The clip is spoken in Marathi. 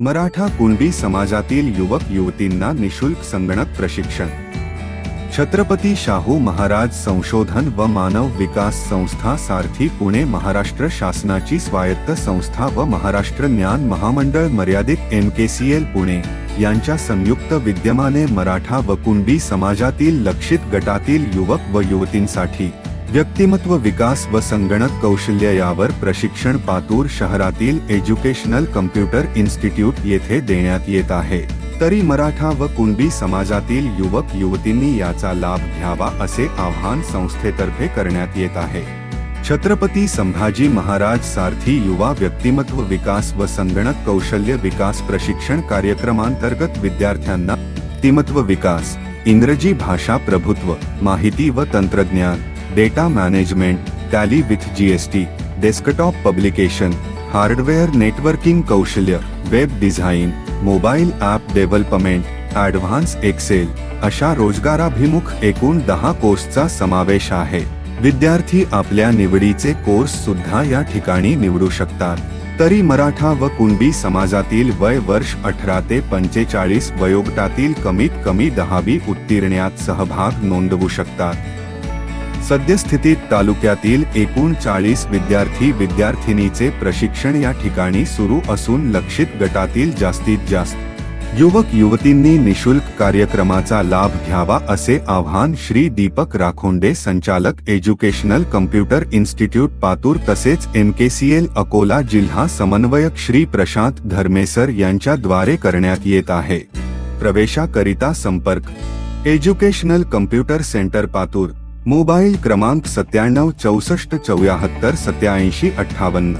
मराठा कुणबी समाजातील युवक युवतींना निशुल्क संगणक प्रशिक्षण. छत्रपती शाहू महाराज संशोधन व मानव विकास संस्था सारथी पुणे महाराष्ट्र शासनाची स्वायत्त संस्था व महाराष्ट्र ज्ञान महामंडळ मर्यादित M K C L Pune यांच्या संयुक्त विद्यमाने मराठा व कुणबी समाजातील लक्षित गटातील युवक व युवतींसाठी. व्यक्तिमत्व विकास व संगणक कौशल्य यावर प्रशिक्षण पातूर शहरातील एज्युकेशनल कम्प्युटर इन्स्टिट्यूट येथे देण्यात येत आहे. तरी मराठा व कुणबी समाजातील युवक युवतींनी याचा लाभ घ्यावा असे आवाहन संस्थेतर्फे करण्यात येत आहे. छत्रपती संभाजी महाराज सारथी युवा व्यक्तिमत्व विकास व संगणक कौशल्य विकास प्रशिक्षण कार्यक्रमांतर्गत विद्यार्थ्यांना व्यक्तिमत्व विकास इंग्रजी भाषा प्रभुत्व माहिती व तंत्रज्ञान data management tally with GST desktop publication hardware networking कौशल्य web design mobile app development advance excel अशा रोजगाराभिमुख एकूण दहा कोर्सचा समावेश आहे. विद्यार्थी आपल्या निवडीचे कोर्स सुद्धा या ठिकाणी निवडू शकतात. तरी मराठा व कुणबी समाजातील वय वर्ष अठरा ते पंचेचाळीस वयोगटातील कमीत कमी दहावी उत्तीर्ण्यात सहभाग नोंदवू शकतात. सद्यस्थितीत तालुक्यातील एकूण चाळीस विद्यार्थी विद्यार्थिनीचे प्रशिक्षण या ठिकाणी सुरू असून लक्षित गटातील जास्तीत जास्त युवक युवतींनी निशुल्क कार्यक्रमाचा लाभ घ्यावा असे आवाहन श्री दीपक राखोंडे संचालक एज्युकेशनल कम्प्युटर इन्स्टिट्यूट पातूर तसेच M K C L Akola जिल्हा समन्वयक श्री प्रशांत धर्मेसर यांच्याद्वारे करण्यात येत आहे. प्रवेशाकरिता संपर्क educational computer centre Patur mobile क्रमांक सत्त्याण्णव चौसष्ट चौऱ्याहत्तर सत्याऐंशी अठ्ठावन्न.